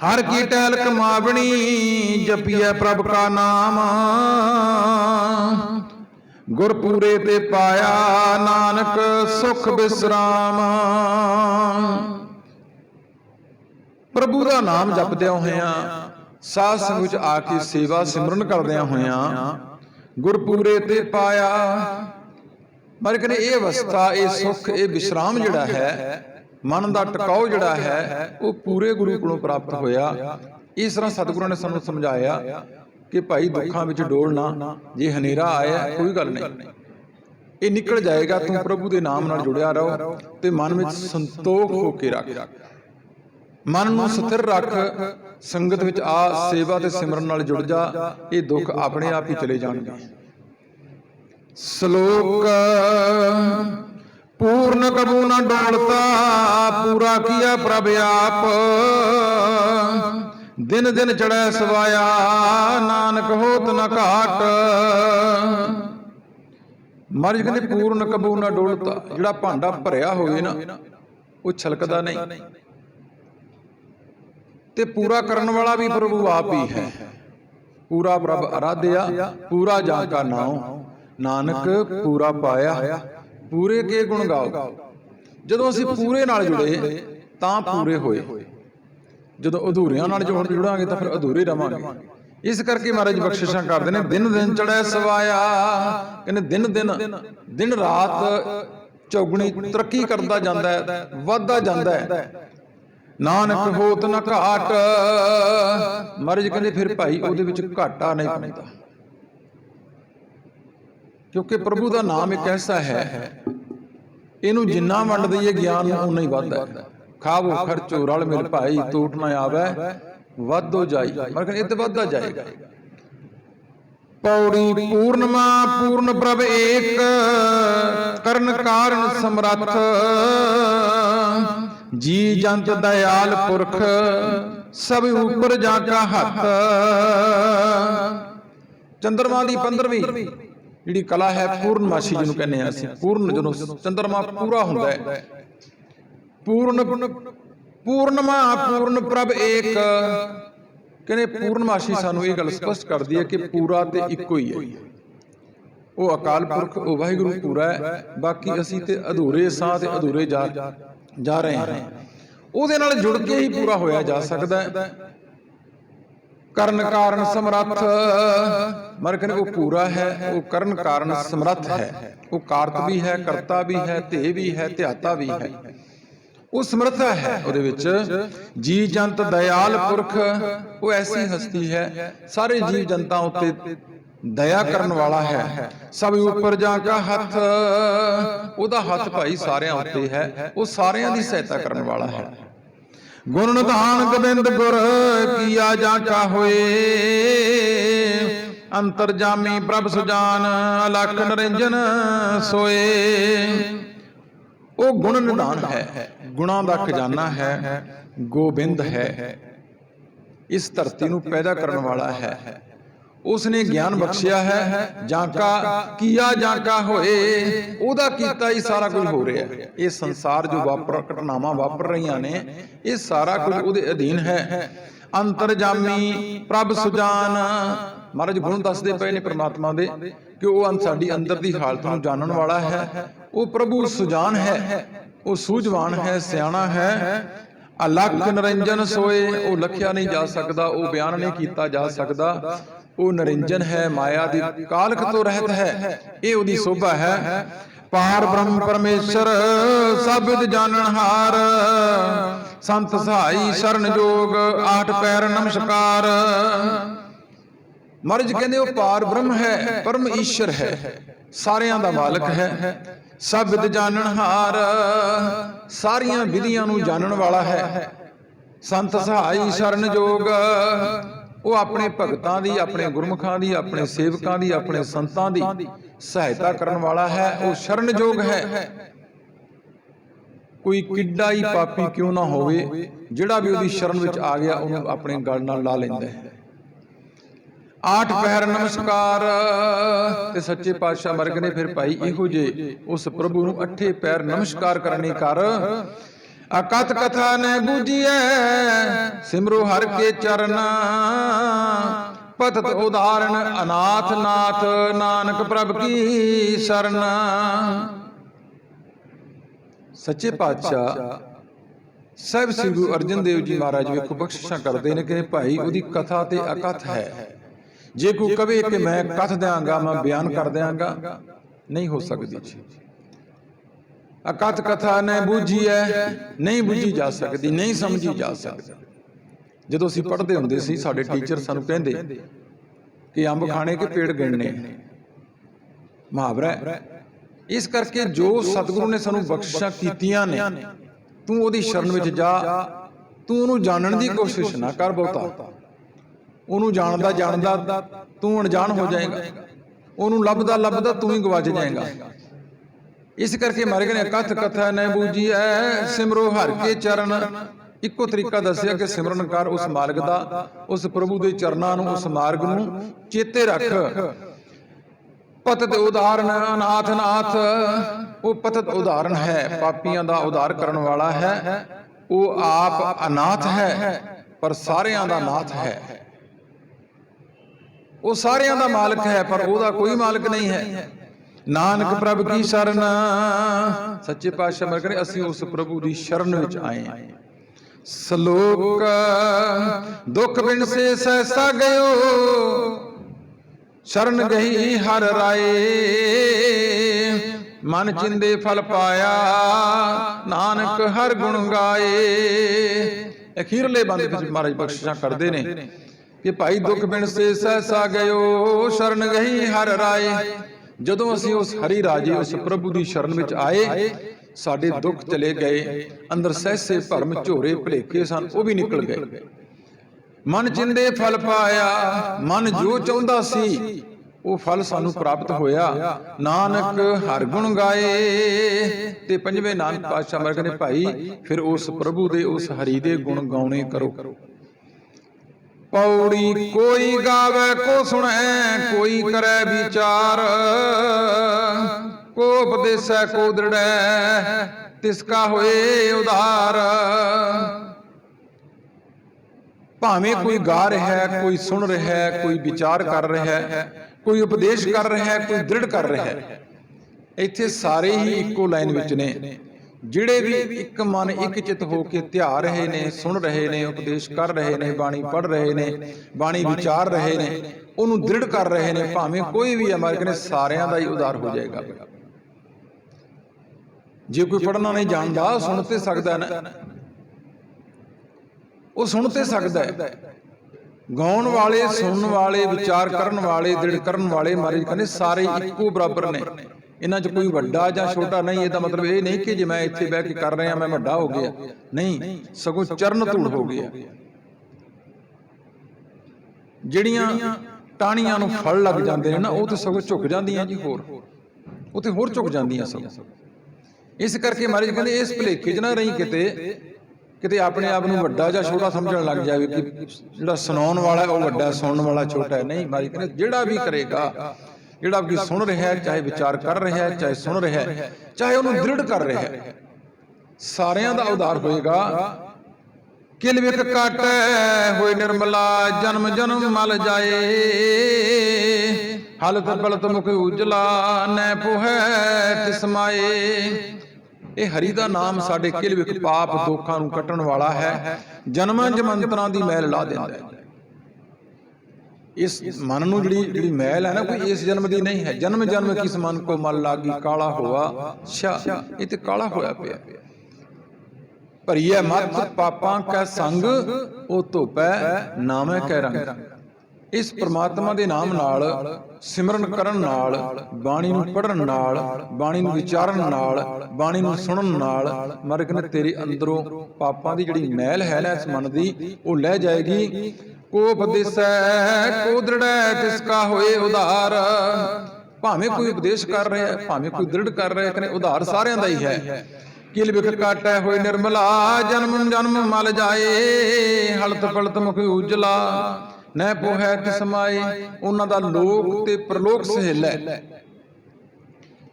ਹਰ ਕੀ ਟਹਿਲ ਕਮਾਵਣੀ, ਜਪੀਐ ਪ੍ਰਭ ਕਾ ਨਾਮ। ਗੁਰਪੂਰੇ ਤੇ ਪਾਇਆ ਨਾਨਕ ਸੁਖ ਬਿਸਰਾਮ। ਪ੍ਰਭੂ ਦਾ ਨਾਮ ਜਪਦਿਆਂ ਹੋਇਆਂ ਸਾਧ ਸੰਗ ਵਿੱਚ ਆ ਕੇ ਸੇਵਾ ਸਿਮਰਨ ਕਰਦਿਆਂ ਹੋਇਆਂ ਗੁਰਪੂਰੇ ਤੇ ਪਾਇਆ। ਮਰ ਕਹਿੰਦੇ ਇਹ ਅਵਸਥਾ, ਇਹ ਸੁਖ, ਇਹ ਵਿਸ਼ਰਾਮ ਜਿਹੜਾ ਹੈ, ਮਨ ਦਾ ਟਿਕਾਓ ਜਿਹੜਾ ਹੈ, ਉਹ ਪੂਰੇ ਗੁਰੂ ਕੋਲੋਂ ਪ੍ਰਾਪਤ ਹੋਇਆ। ਇਸ ਤਰ੍ਹਾਂ ਸਤਿਗੁਰਾਂ ਨੇ ਸਾਨੂੰ ਸਮਝਾਇਆ ਕਿ ਭਾਈ ਦੁੱਖਾਂ ਵਿੱਚ ਡੋਲਣਾ ਜੇ ਹਨੇਰਾ ਆਇਆ, ਕੋਈ ਗੱਲ ਨਹੀਂ। ਇਹ ਨਿਕਲ ਜਾਏਗਾ, ਤੂੰ ਪ੍ਰਭੂ ਦੇ ਨਾਮ ਨਾਲ ਜੁੜਿਆ ਰਹੋ ਤੇ ਮਨ ਵਿੱਚ ਸੰਤੋਖ ਹੋ ਕੇ ਰੱਖ। ਮਨ ਨੂੰ ਸਥਿਰ ਰੱਖ ਸੰਗਤ ਵਿੱਚ ਆ ਸੇਵਾ ਤੇ ਸਿਮਰਨ ਨਾਲ ਜੁੜ ਜਾ, ਇਹ ਦੁੱਖ ਆਪਣੇ ਆਪ ਹੀ ਚਲੇ ਜਾਣਗੇ। ਸ਼ਲੋਕ, ਪੂਰਨ ਕਬੂ ਨ ਡੋਲਤਾ, ਪੂਰਾ ਕੀਆ ਪ੍ਰਭ ਆਪ। ਦਿਨ ਦਿਨ ਚੜੈ ਸਵਾਇਆ, ਨਾਨਕ ਹੋਤ ਨ ਘਾਟ। ਮਹਾਰਾਜ ਕਹਿੰਦੇ, ਪੂਰਨ ਕਬੂ ਨਾ ਡੋਲਤਾ, ਜਿਹੜਾ ਭਾਂਡਾ ਭਰਿਆ ਹੋਵੇ ਨਾ, ਉਹ ਛਲਕਦਾ ਨਹੀਂ। ਤੇ ਪੂਰਾ ਕਰਨ ਵਾਲਾ ਵੀ ਪ੍ਰਭੂ ਆਪ ਹੀ ਹੈ। ਪੂਰਾ ਪ੍ਰਭ ਅਰਾਧਿਆ ਪੂਰਾ ਜਾਂ ਕਾ ਨਾਮ ਨਾਨਕ ਪੂਰਾ ਪਾਇਆ ਪੂਰੇ ਕੇ ਗੁਣ ਗਾਓ। ਜਦੋਂ ਅਸੀਂ ਪੂਰੇ ਨਾਲ ਜੁੜੇ ਤਾਂ ਪੂਰੇ ਹੋਏ। ਜਦੋਂ ਅਧੂਰਿਆਂ ਨਾਲ ਜੁੜ ਜੁੜਾਂਗੇ ਤਾਂ ਫਿਰ ਅਧੂਰੇ ਰਵਾਂਗੇ। ਇਸ ਕਰਕੇ ਮਹਾਰਾਜ ਬਖਸ਼ਿਸ਼ਾਂ ਕਰਦੇ ਨੇ ਦਿਨ ਦਿਨ ਚੜੈ ਸਵਾਇਆ। ਕਹਿੰਦੇ ਦਿਨ ਦਿਨ ਦਿਨ ਰਾਤ ਚੌਗਣੀ ਤਰੱਕੀ ਕਰਦਾ ਜਾਂਦਾ ਹੈ ਵੱਧਦਾ ਜਾਂਦਾ ਹੈ। ਨਾਨਕ ਹੋਤ ਨ ਘਾਟ। ਮਹਾਰਾਜ ਕਹਿੰਦੇ ਫਿਰ ਭਾਈ ਉਹਦੇ ਵਿੱਚ ਘਾਟਾ ਨਹੀਂ ਪੈਂਦਾ। ਕਿਉਂਕਿ ਪ੍ਰਭੂ ਦਾ ਨਾਮ ਇੱਕ ਐਸਾ ਹੈ ਇਹਨੂੰ ਜਿੰਨਾ ਵੰਡ ਦਈਏ ਗਿਆਨ ਨੂੰ ਉਨਾ ਹੀ ਵੱਧਦਾ। ਹੈ ਖਾਵੋ ਖਰਚੋ ਰਲ ਮਿਲ ਭਾਈ ਟੂਟ ਨਾ ਆਵੇ ਵੱਧੋ ਜਾਈ। ਮਰ ਕਹਿੰਦੇ ਇਹ ਤੇ ਵੱਧਦਾ ਜਾਏਗਾ। ਪੌੜੀ ਪੂਰਨਮਾ ਪੂਰਨ ਪ੍ਰਭ ਏਕ ਕਰਨ ਕਾਰਨ ਸਮਰੱਥ। ਜੀ ਜੰਤ ਦਇਆਲ ਪੁਰਖ, ਸਭ ਉਪਰ ਜਾ ਕਾ ਹੱਥ ਚੰਦਰਮਾ ਦੀ 15ਵੀਂ ਜਿਹੜੀ ਕਲਾ ਹੈ ਪੂਰਨਮਾਸ਼ੀ ਜਿਹਨੂੰ ਕਹਿੰਦੇ ਆ ਅਸੀਂ, ਪੂਰਨ ਜਦੋਂ ਚੰਦਰਮਾ ਪੂਰਾ ਹੁੰਦਾ ਹੈ। ਪੂਰਨ, ਪੂਰਨਮਾ, ਪੂਰਨ ਪ੍ਰਭ ਏਕ। ਕਹਿੰਦੇ ਪੂਰਨਮਾਸ਼ੀ ਸਾਨੂੰ ਇਹ ਗੱਲ ਸਪਸ਼ਟ ਕਰਦੀ ਹੈ ਕਿ ਪੂਰਾ ਤੇ ਇੱਕੋ ਹੀ ਹੈ। ਉਹ ਅਕਾਲ ਪੁਰਖ, ਉਹ ਵਾਹਿਗੁਰੂ ਪੂਰਾ ਹੈ, ਬਾਕੀ ਅਸੀਂ ਤੇ ਅਧੂਰੇ ਸਾਹ ਤੇ ਅਧੂਰੇ ਜਾ ਜਾ ਰਹੇ ਹਾਂ। ਉਹਦੇ ਨਾਲ ਜੁੜ ਕੇ ਹੀ ਪੂਰਾ ਹੋਇਆ ਜਾ ਸਕਦਾ ਹੈ। ਕਰਨ ਕਾਰਨ ਸਮਰੱਥ ਮਰ ਉਹ ਪੂਰਾ ਹੈ, ਉਹ ਕਰਨ ਕਾਰਨ ਸਮਰੱਥ ਹੈ। ਉਹ ਕਾਰਤ ਵੀ ਹੈ, ਕਰਤਾ ਵੀ ਹੈ ਧੇ ਵੀ ਹੈ, ਧਿਆਤਾ ਵੀ ਹੈ। ਉਹ ਸਮਰੱਥਾ ਹੈ ਉਹਦੇ ਵਿੱਚ। ਜੀ ਜੰਤ, ਦਇਆਲ ਪੁਰਖ, ਉਹ ਐਸੀ ਹਸਤੀ ਹੈ। ਸਾਰੇ ਜੀਵ ਜੰਤਾਂ ਉੱਤੇ ਦਇਆ ਕਰਨ ਵਾਲਾ ਹੈ। ਸਭ ਉੱਪਰ ਜਾ ਕੇ ਹੱਥ। ਉਹਦਾ ਹੱਥ ਭਾਈ ਸਾਰਿਆਂ ਉੱਤੇ ਹੈ। ਉਹ ਸਾਰਿਆਂ ਦੀ ਸਹਾਇਤਾ ਕਰਨ ਵਾਲਾ ਹੈ। ਗੁਣ ਨਿਧਾਨ ਗੋਬਿੰਦ ਗੁਰ ਕੀਆ ਜਾ ਕਾ ਹੋਏ ਅੰਤਰਜਾਮੀ ਪ੍ਰਭ ਸੁਜਾਨ ਅਲਖ ਨਰਿੰਜਨ ਸੋਏ। ਉਹ ਗੁਣ ਨਿਧਾਨ ਹੈ। ਗੁਣਾਂ ਦਾ ਖਜ਼ਾਨਾ ਹੈ। ਗੋਬਿੰਦ ਹੈ। ਇਸ ਧਰਤੀ ਨੂੰ ਪੈਦਾ ਕਰਨ ਵਾਲਾ ਹੈ। ਉਸ ਨੇ ਗਿਆਨ ਬਖਸ਼ਿਆ ਹੈ ਜਾਂ ਕਾ ਕੀਆ ਜਾਂ ਕਾ ਹੋਏ ਉਹਦਾ ਕੀਤਾ ਹੀ ਸਾਰਾ ਕੁਝ ਹੋ ਰਿਹਾ ਹੈ ਇਹ ਸੰਸਾਰ ਜੋ ਵਾਪਰ ਘਟਨਾਵਾਂ ਵਾਪਰ ਰਹੀਆਂ ਨੇ ਇਹ ਸਾਰਾ ਕੁਝ ਉਹਦੇ ਅਧੀਨ ਹੈ। ਅੰਤਰਜਾਮੀ ਪ੍ਰਭ ਸੁਜਾਨ ਮਹਾਰਾਜ ਗੁਣ ਦੱਸਦੇ ਪਏ ਨੇ ਪ੍ਰਮਾਤਮਾ ਦੇ ਕਿ ਉਹ ਸਾਡੀ ਅੰਦਰ ਦੀ ਹਾਲਤ ਨੂੰ ਜਾਣਨ ਵਾਲਾ ਹੈ। ਉਹ ਪ੍ਰਭੂ ਸੁਜਾਨ ਹੈ। ਉਹ ਸੂਝਵਾਨ ਹੈ ਸਿਆਣਾ ਹੈ। ਅਲਖ ਨਰਿੰਜਨ ਸੋਏ ਉਹ ਲਖਿਆ ਨਹੀਂ ਜਾ ਸਕਦਾ ਉਹ ਬਿਆਨ ਨਹੀਂ ਕੀਤਾ ਜਾ ਸਕਦਾ। ਉਹ ਨਰਿੰਜਨ ਹੈ, ਮਾਇਆ ਦੀ ਕਾਲਕ ਤੋਂ ਰਹਿਤ ਹੈ। ਇਹ ਉਹਦੀ ਸੋਭਾ ਹੈ। ਪਾਰ ਬ੍ਰਹਮ ਪਰਮੇਸ਼ਰ ਸਭ ਵਿਦ ਸੰਤ ਸਹਾਈ ਸ਼ਰਨ ਜੋਗ ਆਠ ਪੈਰ ਨਮਸਕਾਰ। ਮਹਾਰਾਜ ਕਹਿੰਦੇ, ਉਹ ਪਾਰ ਬ੍ਰਹਮ ਹੈ, ਪਰਮ ਈਸ਼ਰ ਹੈ। ਸਾਰਿਆਂ ਦਾ ਮਾਲਕ ਹੈ। ਸਭ ਵਿਦ ਜਾਣਨਹਾਰ ਸਾਰੀਆਂ ਵਿਧੀਆਂ ਨੂੰ ਜਾਣਨ ਵਾਲਾ ਹੈ। ਸੰਤ ਸਹਾਈ ਸ਼ਰਨ ਜੋਗ ਉਹ ਆਪਣੇ ਭਗਤਾਂ ਦੀ, ਆਪਣੇ ਗੁਰਮੁਖਾਂ ਦੀ, ਆਪਣੇ ਸੇਵਕਾਂ ਦੀ, ਆਪਣੇ ਸੰਤਾਂ ਦੀ ਸਹਾਇਤਾ ਕਰਨ ਵਾਲਾ ਹੈ, ਉਹ ਸ਼ਰਨ ਹੈ। ਕੋਈ ਕਿੱਡਾ ਹੀ ਪਾਪੀ ਕਿਉਂ ਨਾ ਹੋਵੇ, ਜਿਹੜਾ ਵੀ ਉਹਦੀ ਸ਼ਰਨ ਵਿੱਚ ਆ ਗਿਆ, ਉਹਨੂੰ ਆਪਣੇ ਗਲ ਨਾਲ ਲਾ ਲੈਂਦਾ ਹੈ। ਆਠ ਪਹਿਰ ਨਮਸਕਾਰ, ਤੇ ਸੱਚੇ ਪਾਤਸ਼ਾਹ ਮਰਗ ਨੇ ਫਿਰ ਭਾਈ ਇਹੋ ਜੇ ਉਸ ਪ੍ਰਭੂ ਨੂੰ ਅੱਠੇ ਪੈਰ ਨਮਸਕਾਰ ਕਰਨੀ ਕਰ ਅਕਥ ਕਥਾ ਨੇ ਬੂਝੀਐ, ਸਿਮਰੋ ਹਰ ਕੇ ਚਰਨ। ਪਤਤ ਉਦਾਹਰਣ ਅਨਾਥ ਨਾਥ, ਨਾਨਕ ਪ੍ਰਭ ਕੀ ਸਰਨ। ਸੱਚੇ ਪਾਤਸ਼ਾਹ, ਸਾਹਿਬ ਸ੍ਰੀ ਗੁਰੂ ਅਰਜਨ ਦੇਵ ਜੀ ਮਹਾਰਾਜ ਵੇਖੋ, ਬਖਸ਼ਿਸ਼ਾਂ ਕਰਦੇ ਨੇ ਕਿ ਭਾਈ ਉਹਦੀ ਕਥਾ ਤੇ ਅਕਥ ਹੈ। ਜੇ ਕੋਈ ਕਵੇ ਕਿ ਮੈਂ ਕਥ ਦਿਆਂਗਾ, ਮੈਂ ਬਿਆਨ ਕਰ ਦਿਆਂਗਾ, ਨਹੀਂ ਹੋ ਸਕਦੀ। ਅਕਥ ਕਥਾ ਨੇ ਬੂਝੀ ਹੈ ਨਹੀਂ ਬੂਝੀ ਜਾ ਸਕਦੀ, ਨਹੀਂ ਸਮਝੀ ਜਾ ਸਕਦੀ। ਜਦੋਂ ਅਸੀਂ ਪੜ੍ਹਦੇ ਹੁੰਦੇ ਸੀ, ਸਾਡੇ ਟੀਚਰ ਸਾਨੂੰ ਕਹਿੰਦੇ ਕਿ ਅੰਬ ਖਾਣੇ ਕੇ ਪੇੜ ਗਿਣਨੇ। ਮੁਹਾਵਰਾ ਇਸ ਕਰਕੇ ਜੋ ਸਤਿਗੁਰੂ ਨੇ ਸਾਨੂੰ ਬਖਸ਼ਿਸ਼ਾਂ ਕੀਤੀਆਂ ਨੇ, ਤੂੰ ਉਹਦੀ ਸ਼ਰਨ ਵਿੱਚ ਜਾ, ਤੂੰ ਉਹਨੂੰ ਜਾਣਨ ਦੀ ਕੋਸ਼ਿਸ਼ ਨਾ ਕਰ ਬਹੁਤਾ। ਉਹਨੂੰ ਜਾਣਦਾ ਜਾਣਦਾ ਤੂੰ ਅਣਜਾਣ ਹੋ ਜਾਏਗਾ। ਉਹਨੂੰ ਲੱਭਦਾ ਲੱਭਦਾ ਤੂੰ ਹੀ ਗਵਾਚ ਜਾਏਗਾ। ਇਸ ਕਰਕੇ ਮਾਰੇ ਨੇ ਕਥ ਕਥਾ ਨ ਬੂਝੀਐ ਸਿਮਰੋ ਹਰ ਕੇ ਚਰਨ। ਇੱਕੋ ਤਰੀਕਾ ਦੱਸਿਆ ਕਿ ਸਿਮਰਨ ਕਰ ਉਸ ਮਾਰਗ ਦਾ, ਉਸ ਪ੍ਰਭੂ ਦੇ ਚਰਨਾਂ ਨੂੰ, ਉਸ ਮਾਰਗ ਨੂੰ ਚੇਤੇ ਰੱਖ। ਪਤਤ ਉਦਾਹਰਣ ਅਨਾਥ ਨਾਥ, ਉਹ ਪਤਤ ਉਦਾਹਰਨ ਹੈ, ਪਾਪੀਆਂ ਦਾ ਉਦਾਰ ਕਰਨ ਵਾਲਾ ਹੈ। ਉਹ ਆਪ ਅਨਾਥ ਹੈ, ਪਰ ਸਾਰਿਆਂ ਦਾ ਨਾਥ ਹੈ। ਉਹ ਸਾਰਿਆਂ ਦਾ ਮਾਲਕ ਹੈ, ਪਰ ਉਹਦਾ ਕੋਈ ਮਾਲਕ ਨਹੀਂ ਹੈ। ਨਾਨਕ ਪ੍ਰਭ ਕੀ ਸ਼ਰਨ? ਸੱਚੇ ਪਾਤਸ਼ਾਹ ਮਰ ਕਰੇ ਅਸੀਂ ਉਸ ਪ੍ਰਭੂ ਦੀ ਸ਼ਰਨ ਵਿੱਚ ਆਏ ਹਾਂ। ਸ਼ਲੋਕ ਦੁੱਖ ਬਿਨ ਸੇ ਸਹਿਸਾ ਗਇਓ ਸ਼ਰਨ ਗਈ ਹਰ ਰਾਏ। ਮਨ ਚਿੰਦੇ ਫਲ ਪਾਇਆ ਨਾਨਕ ਹਰ ਗੁਣ ਗਾਏ। ਅਖੀਰਲੇ ਬੰਦ ਵਿੱਚ ਮਹਾਰਾਜ ਬਖਸ਼ਿਸ਼ਾਂ ਕਰਦੇ ਨੇ ਕਿ ਭਾਈ ਦੁੱਖ ਬਿਨ ਸੇ ਸਹਿਸਾ ਗਇਓ ਸ਼ਰਨ ਗਈ ਹਰ ਰਾਏ। ਜਦੋਂ ਅਸੀਂ ਉਸ ਹਰੀ ਰਾਜੇ, ਉਸ ਪ੍ਰਭੂ ਦੀ ਸ਼ਰਨ ਵਿੱਚ ਆਏ, ਸਾਡੇ ਦੁੱਖ ਚਲੇ ਗਏ, ਅੰਦਰ ਸਹਿਸੇ ਭਰਮ ਝੋਰੇ ਭਲੇਖੇ ਸਨ, ਉਹ ਵੀ ਨਿਕਲ ਗਏ। ਮਨ ਚਿੰਦੇ ਫਲ ਪਾਇਆ, ਮਨ ਜੋ ਚਾਹੁੰਦਾ ਸੀ, ਉਹ ਫਲ ਸਾਨੂੰ ਪ੍ਰਾਪਤ ਹੋਇਆ। ਨਾਨਕ ਹਰ ਗੁਣ ਗਾਏ, ਤੇ ਪੰਜਵੇਂ ਨਾਨਕ ਪਾਤਸ਼ਾਹ ਮਰਗ ਨੇ ਭਾਈ ਫਿਰ ਉਸ ਪ੍ਰਭੂ ਦੇ, ਉਸ ਹਰੀ ਦੇ ਗੁਣ ਗਾਉਣੇ ਕਰੋ। ਪੌੜੀ ਕੋਈ ਗਾਵੇ ਕੋ ਸੁਣੈ, ਕੋਈ ਕਰੈ ਵਿਚਾਰ। ਕੋ ਉਪਦੇਸੈ, ਕੋ ਦ੍ਰਿੜੈ ਤਿਸ ਕਾ ਹੋਏ ਉਧਾਰ। ਭਾਵੇਂ ਕੋਈ ਗਾ ਰਿਹਾ ਹੈ ਕੋਈ ਸੁਣ ਰਿਹਾ ਹੈ ਕੋਈ ਵਿਚਾਰ ਕਰ ਰਿਹਾ ਹੈ ਕੋਈ ਉਪਦੇਸ਼ ਕਰ ਰਿਹਾ ਹੈ ਕੋਈ ਦ੍ਰਿੜ ਕਰ ਰਿਹਾ। ਹੈ ਇੱਥੇ ਸਾਰੇ ਹੀ ਇੱਕੋ ਲਾਈਨ ਵਿੱਚ ਨੇ। ਜਿਹੜੇ ਵੀ ਇੱਕ ਮਨ ਇੱਕ ਚਿਤ ਹੋ ਕੇ ਧਿਆ ਰਹੇ ਨੇ ਸੁਣ ਰਹੇ ਨੇ ਉਪਦੇਸ਼ ਕਰ ਰਹੇ ਨੇ ਬਾਣੀ ਪੜ ਰਹੇ ਨੇ ਬਾਣੀ ਵਿਚਾਰ ਰਹੇ ਨੇ ਉਹਨੂੰ ਦ੍ਰਿੜ ਕਰ ਰਹੇ ਨੇ ਭਾਵੇਂ ਕੋਈ ਵੀ ਅਮਰਕ ਨੇ ਸਾਰਿਆਂ ਦਾ ਹੀ ਉਦਾਰ ਹੋ ਜਾਏਗਾ ਜੇ ਕੋਈ ਪੜਨਾ ਨਹੀਂ ਜਾਣਦਾ ਸੁਣ ਤੇ ਸਕਦਾ ਨਾ। ਉਹ ਸੁਣ ਤੇ ਸਕਦਾ ਹੈ। ਗਾਉਣ ਵਾਲੇ ਸੁਣਨ ਵਾਲੇ ਵਿਚਾਰ ਕਰਨ ਵਾਲੇ ਦ੍ਰਿੜ ਕਰਨ ਵਾਲੇ ਮਾਰੇ ਕਹਿੰਦੇ ਸਾਰੇ ਇੱਕੋ ਬਰਾਬਰ ਨੇ। ਇਹਨਾਂ 'ਚ ਕੋਈ ਵੱਡਾ ਜਾਂ ਛੋਟਾ ਨਹੀਂ ਇਹਦਾ ਮਤਲਬ ਇਹ ਨਹੀਂ ਕਿ ਜੇ ਮੈਂ ਇੱਥੇ ਬਹਿ ਕੇ ਕਰ ਰਿਹਾ ਮੈਂ ਵੱਡਾ ਹੋ ਗਿਆ। ਨਹੀਂ ਸਗੋਂ ਚਰਨ ਧੂੜ ਹੋ ਗਿਆ। ਜਿਹੜੀਆਂ ਟਾਣੀਆਂ ਨੂੰ ਫਲ ਲੱਗ ਜਾਂਦੇ ਨੇ ਨਾ ਉਹ ਤੇ ਸਗੋਂ ਝੁਕ ਜਾਂਦੀਆਂ ਜੀ ਹੋਰ। ਉਹ ਤੇ ਹੋਰ ਝੁਕ ਜਾਂਦੀਆਂ ਸਗੋਂ। ਇਸ ਕਰਕੇ ਮਹਾਰਾਜ ਕਹਿੰਦੇ ਇਸ ਭਲੇਖੇ 'ਚ ਨਾ ਰਹੀ ਕਿਤੇ ਕਿਤੇ ਆਪਣੇ ਆਪ ਨੂੰ ਵੱਡਾ ਜਾਂ ਛੋਟਾ ਸਮਝਣ ਲੱਗ ਜਾਵੇ ਕਿ ਜਿਹੜਾ ਸੁਣਾਉਣ ਵਾਲਾ ਉਹ ਵੱਡਾ ਸੁਣਨ ਵਾਲਾ ਛੋਟਾ ਹੈ। ਨਹੀਂ ਮਹਾਰਾਜ ਕਹਿੰਦੇ ਜਿਹੜਾ ਵੀ ਕਰੇਗਾ ਜਿਹੜਾ ਵੀ ਸੁਣ ਰਿਹਾ ਹੈ, ਚਾਹੇ ਵਿਚਾਰ ਕਰ ਰਿਹਾ ਹੈ, ਚਾਹੇ ਸੁਣ ਰਿਹਾ ਹੈ, ਚਾਹੇ ਉਹਨੂੰ ਦ੍ਰਿੜ ਕਰ ਰਿਹਾ ਹੈ, ਸਾਰਿਆਂ ਦਾ ਉਦਾਰ ਹੋਏਗਾ। ਕਿਲ ਵਿਕ ਕਾਟੈ, ਹੋਏ ਨਿਰਮਲਾ, ਜਨਮ ਜਨਮ ਮਲ ਜਾਏ। ਹਲਤ ਬਲਤ ਮੁਖ ਉਜਲਾ ਨੈ ਪੁਹੈ ਤਿਸਮਾਏ ਇਹ ਹਰੀ ਦਾ ਨਾਮ ਸਾਡੇ ਕਿਲ ਵਿਕ ਪਾਪ ਦੋਖਾਂ ਨੂੰ ਕੱਟਣ ਵਾਲਾ ਹੈ। ਜਨਮਾਂ ਜਮੰਤਰਾਂ ਦੀ ਮੈਲ ਲਾ ਦਿੰਦਾ ਹੈ। ਇਸ ਮਨ ਨੂੰ ਜਿਹੜੀ ਜਿਹੜੀ ਮੈਲ ਹੈ ਨਾ, ਕੋਈ ਇਸ ਜਨਮ ਦੀ ਨਹੀਂ ਹੈ। ਜਨਮ ਜਨਮ ਕਿਸ ਮਨ ਕੋ ਮਲ ਲਾਗੀ, ਕਾਲਾ ਹੋਆ ਛਾ ਇਹ ਤੇ ਕਾਲਾ ਹੋਇਆ ਪਿਆ। ਭਰੀਐ ਮਤ, ਪਾਪਾਂ ਕੈ ਸੰਗ, ਉਹ ਧੋਪੈ ਨਾਮੈ ਕੈ ਰੰਗ। ਇਸ ਪ੍ਰਮਾਤਮਾ ਦੇ ਨਾਮ ਨਾਲ, ਸਿਮਰਨ ਕਰਨ ਨਾਲ, ਬਾਣੀ ਨੂੰ ਪੜਨ ਨਾਲ, ਬਾਣੀ ਨੂੰ ਵਿਚਾਰਨ ਨਾਲ, ਬਾਣੀ ਨੂੰ ਸੁਣਨ ਨਾਲ ਮਰਗ ਨੇ ਤੇਰੇ ਅੰਦਰੋਂ ਪਾਪਾਂ ਦੀ ਜਿਹੜੀ ਮੈਲ ਹੈ ਨਾ ਇਸ ਮਨ ਦੀ, ਉਹ ਲੈ ਜਾਏਗੀ। ਕੋ ਉਪਦੇਸੈ, ਕੋ ਦ੍ਰਿੜੈ, ਤਿਸ ਕਾ ਹੋਏ ਉਧਾਰ। ਭਾਵੇਂ ਕੋਈ ਉਪਦੇਸ਼ ਕਰ ਰਿਹਾ ਹੈ, ਭਾਵੇਂ ਕੋਈ ਦ੍ਰਿੜ ਕਰ ਰਿਹਾ ਹੈ, ਕਹਿੰਦੇ ਉਧਾਰ ਸਾਰਿਆਂ ਦਾ ਹੀ ਹੈ। ਕਿਲ ਬਿਖ ਕਾਟੈ ਹੋਏ ਨਿਰਮਲਾ, ਜਨਮ ਜਨਮ ਮਲ ਜਾਏ, ਹਲਤ ਪਲਤ ਮੁਖ ਉਜਲਾ। ਨੈ ਪੋਹੈ ਤਿਸ ਮਾਏ, ਉਹਨਾਂ ਦਾ ਲੋਕ ਤੇ ਪ੍ਰਲੋਕ ਸਹੇਲਾ।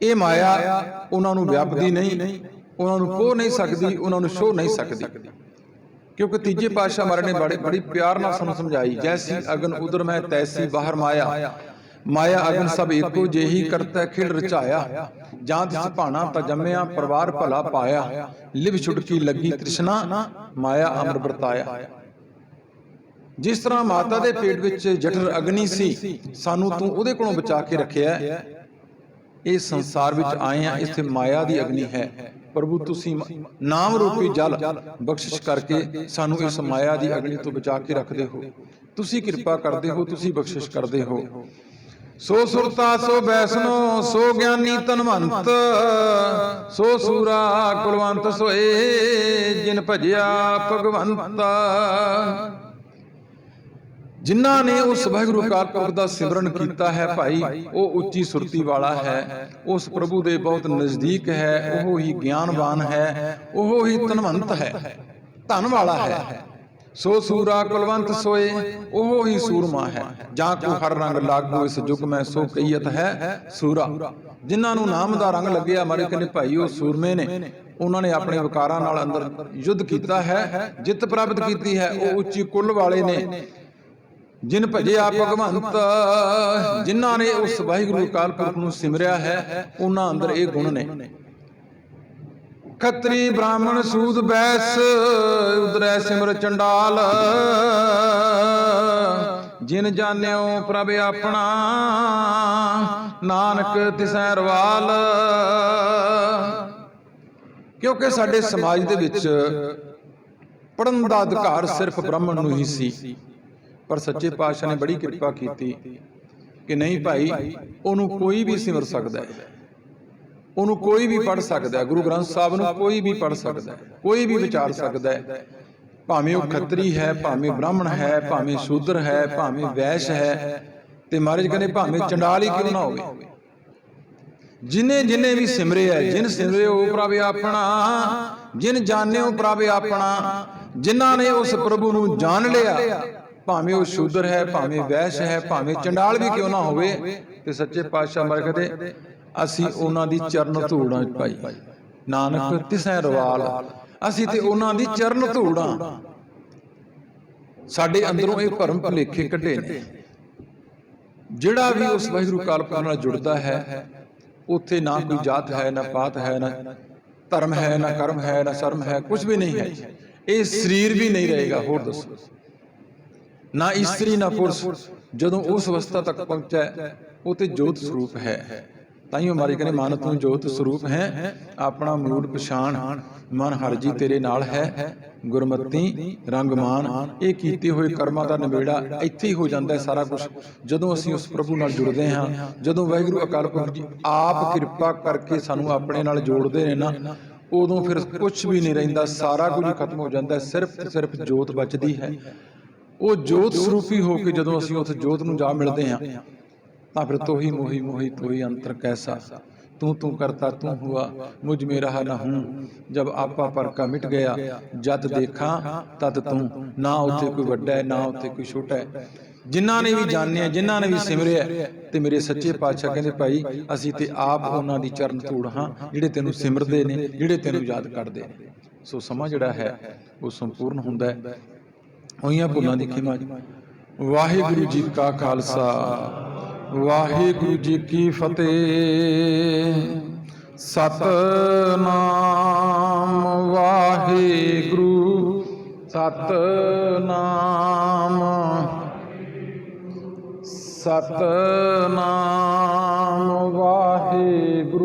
ਇਹ ਮਾਇਆ ਉਹਨਾਂ ਨੂੰ ਵਿਆਪਦੀ ਨਹੀਂ, ਉਹਨਾਂ ਨੂੰ ਪੋ ਨਹੀਂ ਸਕਦੀ, ਉਹਨਾਂ ਨੂੰ ਛੋ ਨਹੀਂ ਸਕਦੀ। ਕਿਉਂਕਿ ਤੀਜੇ ਪਾਤਸ਼ਾਹ ਮਹਾਰਾਜ ਨੇ ਬੜੇ ਬੜੀ ਪਿਆਰ ਨਾਲ ਸਾਨੂੰ ਸਮਝਾਈ। ਜੈਸੀ ਅਗਨ ਉਦਰ ਮੈਂ ਤੈਸੀ ਬਾਹਰ ਮਾਇਆ। ਮਾਇਆ। ਅਗਨ ਸਭ ਏਕੋ ਜਿਹੀ ਕਰਤਾ ਖਿਲ ਰਚਾਇਆ। ਜਾਂ ਤਿਸ ਭਾਣਾ ਤਾਂ ਜੰਮਿਆ ਪਰਿਵਾਰ ਭਲਾ ਪਾਇਆ। ਲਿਵ ਛੁਟਕੀ ਲੱਗੀ ਤ੍ਰਿਸ਼ਨਾ ਮਾਇਆ ਅਮਰ ਵਰਤਾਇਆ। ਜਿਸ ਤਰ੍ਹਾਂ ਮਾਤਾ ਦੇ ਪੇਟ ਵਿੱਚ ਜਠਰ ਅਗਨੀ ਸੀ ਸਾਨੂੰ ਤੂੰ ਉਹਦੇ ਕੋਲੋਂ ਬਚਾ ਕੇ ਰੱਖਿਆ ਹੈ। ਸੰਸਾਰ ਵਿੱਚ ਆਏ ਆ, ਇੱਥੇ ਮਾਇਆ ਦੀ ਅਗਨੀ ਹੈ। ਪ੍ਰਭੂ, ਤੁਸੀਂ ਨਾਮ ਰੂਪੀ ਜਲ ਬਖਸ਼ਿਸ਼ ਕਰਕੇ ਸਾਨੂੰ ਇਸ ਮਾਇਆ ਦੀ ਅਗਨੀ ਤੋਂ ਬਚਾ ਕੇ ਰੱਖਦੇ ਹੋ। ਤੁਸੀਂ ਕਿਰਪਾ ਕਰਦੇ ਹੋ, ਤੁਸੀਂ ਬਖਸ਼ਿਸ਼ ਕਰਦੇ ਹੋ। ਸੋ ਸੁਰਤਾ, ਸੋ ਬੈਸਨੋ ਸੋ ਗਿਆਨੀ ਤਨਵੰਤ ਸੋ ਸੂਰਾ ਕੁਲਵੰਤ ਸੋਏ ਜਿਨ ਭਜਿਆ ਭਗਵੰਤਾ। ਜਿਨ੍ਹਾਂ ਨੇ ਉਸ ਵਾਹਿਗੁਰੂ ਅਕਾਲ ਪੁਰਖ ਦਾ ਸਿਮਰਨ ਕੀਤਾ ਹੈ ਭਾਈ ਉਹ ਉੱਚੀ ਸੁਰਤੀ ਵਾਲਾ ਹੈ ਉਸ ਪ੍ਰਭੂ ਦੇ ਬਹੁਤ ਨਜ਼ਦੀਕ ਹੈ ਉਹ ਹੀ ਗਿਆਨਵਾਨ ਹੈ ਉਹ ਹੀ ਧਨਵੰਤ ਹੈ ਧਨ ਵਾਲਾ ਹੈ। ਸੋ ਸੂਰਾ ਕੁਲਵੰਤ ਸੋਏ ਉਹ ਹੀ ਸੂਰਮਾ ਹੈ। ਜਾਂ ਕੋ ਹਰ ਰੰਗ ਲਾਗੂ ਇਸ ਜੁਗ ਮੈਂ ਸੋ ਕਈਤ ਹੈ ਸੂਰਾ। ਜਿਨ੍ਹਾਂ ਨੂੰ ਨਾਮ ਦਾ ਰੰਗ ਲੱਗਿਆ ਮਾਰੇ ਕਹਿੰਦੇ ਭਾਈ ਉਹ ਸੂਰਮੇ ਨੇ। ਉਹਨਾਂ ਨੇ ਆਪਣੇ ਵਿਕਾਰਾਂ ਨਾਲ ਅੰਦਰ ਯੁੱਧ ਕੀਤਾ ਹੈ ਜਿੱਤ ਪ੍ਰਾਪਤ ਕੀਤੀ ਹੈ ਉਹ ਉੱਚੀ ਕੁੱਲ ਵਾਲੇ ਨੇ। ਜਿਨ ਭਜਿਆ ਭਗਵੰਤ ਜਿਨ੍ਹਾਂ ਨੇ ਉਸ ਵਾਹਿਗੁਰੂ ਅਕਾਲ ਪੁਰਖ ਨੂੰ ਸਿਮਰਿਆ ਹੈ ਉਹਨਾਂ ਅੰਦਰ ਇਹ ਗੁਣ ਨੇ। ਖੱਤਰੀ ਬ੍ਰਾਹਮਣ ਸੂਦ ਬੈਸ ਉਦਰੈ ਸਿਮਰ ਚੰਡਾਲ। ਜਿਨ ਜਾਣਿਓ ਪ੍ਰਭ ਆਪਣਾ ਨਾਨਕ ਤਿਸੈ ਰਵਾਲ। ਕਿਉਂਕਿ ਸਾਡੇ ਸਮਾਜ ਦੇ ਵਿੱਚ ਪੜਨ ਦਾ ਅਧਿਕਾਰ ਸਿਰਫ ਬ੍ਰਾਹਮਣ ਨੂੰ ਹੀ ਸੀ। ਪਰ ਸੱਚੇ ਪਾਤਸ਼ਾਹ ਨੇ ਬੜੀ ਕਿਰਪਾ ਕੀਤੀ ਕਿ ਨਹੀਂ ਭਾਈ ਉਹਨੂੰ ਕੋਈ ਵੀ ਸਿਮਰ ਸਕਦਾ ਹੈ। ਉਹਨੂੰ ਕੋਈ ਵੀ ਪੜ ਸਕਦਾ ਹੈ। ਗੁਰੂ ਗ੍ਰੰਥ ਸਾਹਿਬ ਨੂੰ ਕੋਈ ਵੀ ਪੜ ਸਕਦਾ ਹੈ। ਕੋਈ ਵੀ ਵਿਚਾਰ ਸਕਦਾ ਹੈ। ਭਾਵੇਂ ਉਹ ਖੱਤਰੀ ਹੈ ਭਾਵੇਂ ਬ੍ਰਾਹਮਣ ਹੈ ਭਾਵੇਂ ਸ਼ੂਦਰ ਹੈ ਭਾਵੇਂ ਵੈਸ਼ ਹੈ। ਤੇ ਮਹਾਰਾਜ ਕਹਿੰਦੇ ਭਾਵੇਂ ਚੰਡਾਲ ਹੀ ਕਿਉਂ ਨਾ ਹੋਵੇ। ਜਿਨੇ ਜਿਨੇ ਵੀ ਸਿਮਰੇ ਹੈ ਜਿਨ ਸਿਮਰਿਓ ਪ੍ਰਭ ਆਪਣਾ ਜਿਨ ਜਾਣਿਓ ਪ੍ਰਭ ਆਪਣਾ ਜਿਨ੍ਹਾਂ ਨੇ ਉਸ ਪ੍ਰਭੂ ਨੂੰ ਜਾਣ ਲਿਆ ਭਾਵੇਂ ਉਹ ਸ਼ੂਦਰ ਹੈ ਭਾਵੇਂ ਵੈਸ਼ ਹੈ ਭਾਵੇਂ ਚੰਡਾਲ ਵੀ ਕਿਉਂ ਨਾ ਹੋਵੇ ਤੇ ਸੱਚੇ ਪਾਤਸ਼ਾਹ ਮਰ ਕਹਿੰਦੇ ਅਸੀਂ ਉਹਨਾਂ ਦੀ ਚਰਨ ਧੂੜਾਂ ਪਾਈ। ਨਾਨਕ ਤਿਸੈ ਰਵਾਲ। ਅਸੀਂ ਤੇ ਉਹਨਾਂ ਦੀ ਚਰਨ ਧੂੜਾਂ। ਸਾਡੇ ਅੰਦਰੋਂ ਇਹ ਭਰਮ ਭੁਲੇਖੇ ਕੱਢੇ ਨੇ। ਜਿਹੜਾ ਵੀ ਉਸ ਵਾਹਿਗੁਰੂ ਕਾਲਪੁਰਖ ਨਾਲ ਜੁੜਦਾ ਹੈ ਉੱਥੇ ਨਾ ਕੋਈ ਜਾਤ ਹੈ ਨਾ ਪਾਤ ਹੈ ਨਾ ਧਰਮ ਹੈ ਨਾ ਕਰਮ ਹੈ ਨਾ ਸ਼ਰਮ ਹੈ ਕੁਝ ਵੀ ਨਹੀਂ ਹੈ। ਇਹ ਸਰੀਰ ਵੀ ਨਹੀਂ ਰਹੇਗਾ ਹੋਰ ਦੱਸੋ। ਨਾ ਇਸਤਰੀ ਨਾ ਪੁਰਸ਼, ਜਦੋਂ ਉਸ ਅਵਸਥਾ ਤੱਕ ਪਹੁੰਚੈ ਉਹ ਤੇ ਜੋਤ ਸਰੂਪ ਹੈ। ਤਾਈਓ ਮਾਰੀ ਕਹਿੰਦੇ, ਮਨ ਤੂੰ ਜੋਤ ਸਰੂਪ ਹੈ, ਆਪਣਾ ਮੂਲ ਪਛਾਣ, ਮਨ ਹਰ ਤੇਰੇ ਨਾਲ ਹੈ, ਗੁਰਮਤੀ, ਰੰਗਮਾਨ, ਇਹ ਕੀਤੇ ਹੋਏ ਕਰਮਾਂ ਦਾ ਨਿਬੇੜਾ ਇੱਥੇ ਹੀ ਹੋ ਜਾਂਦਾ ਹੈ ਸਾਰਾ ਕੁਝ ਜਦੋਂ ਅਸੀਂ ਉਸ ਪ੍ਰਭੂ ਨਾਲ ਜੁੜਦੇ ਹਾਂ, ਜਦੋਂ ਵਾਹਿਗੁਰੂ ਅਕਾਲ ਪੁਰਖ ਜੀ ਆਪ ਕਿਰਪਾ ਕਰਕੇ ਸਾਨੂੰ ਆਪਣੇ ਨਾਲ ਜੋੜਦੇ ਨੇ ਨਾ, ਉਦੋਂ ਫਿਰ ਕੁਝ ਵੀ ਨਹੀਂ ਰਹਿੰਦਾ, ਸਾਰਾ ਕੁਝ ਖਤਮ ਹੋ ਜਾਂਦਾ ਸਿਰਫ ਸਿਰਫ ਜੋਤ ਬਚਦੀ ਹੈ। ਉਹ ਜੋਤ ਸਰੂਪੀ ਹੋ ਕੇ ਜਦੋਂ ਅਸੀਂ ਉਸ ਜੋਤ ਨੂੰ ਜਾ ਮਿਲਦੇ ਹਾਂ, ਤਾਂ ਫਿਰ ਤੋਹੀ ਮੋਹੀ ਮੋਹੀ ਤੋਹੀ ਅੰਤਰ ਕੈਸਾ? ਤੂੰ ਤੂੰ ਕਰਤਾ, ਤੂੰ ਹੁਆ, ਮੁਝ ਮੇ ਰਹਾ ਨਾ ਹੂੰ। ਜਬ ਆਪਾ ਪਰ ਕਾ ਮਿਟ ਗਿਆ, ਜਦ ਦੇਖਾਂ, ਤਦ ਤੂੰ। ਨਾ ਉੱਥੇ ਕੋਈ ਵੱਡਾ ਹੈ, ਨਾ ਉੱਥੇ ਕੋਈ ਛੋਟਾ ਹੈ। ਜਿਨ੍ਹਾਂ ਨੇ ਵੀ ਜਾਣਿਆ, ਜਿਨ੍ਹਾਂ ਨੇ ਵੀ ਸਿਮਰਿਆ, ਤੇ ਮੇਰੇ ਸੱਚੇ ਪਾਤਸ਼ਾਹ ਕਹਿੰਦੇ, ਭਾਈ, ਅਸੀਂ ਤੇ ਆਪ ਉਹਨਾਂ ਦੀ ਚਰਨ ਧੂੜ ਹਾਂ, ਜਿਹੜੇ ਤੈਨੂੰ ਸਿਮਰਦੇ ਨੇ, ਜਿਹੜੇ ਤੈਨੂੰ ਯਾਦ ਕਰਦੇ ਨੇ। ਸੋ ਸਮਾਂ ਜਿਹੜਾ ਹੈ, ਉਹ ਸੰਪੂਰਨ ਹੁੰਦਾ ਹੈ। ਹੋਈਆਂ ਭੁੱਲਾਂ ਦੀ ਖਿਮਾ ਵਾਹਿਗੁਰੂ ਜੀ ਕਾ ਖਾਲਸਾ, ਵਾਹਿਗੁਰੂ ਜੀ ਕੀ ਫਤਿਹ। ਸਤਨਾਮ ਵਾਹਿਗੁਰੂ, ਸਤਨਾਮ ਸਤਨਾਮ ਵਾਹਿਗੁਰੂ।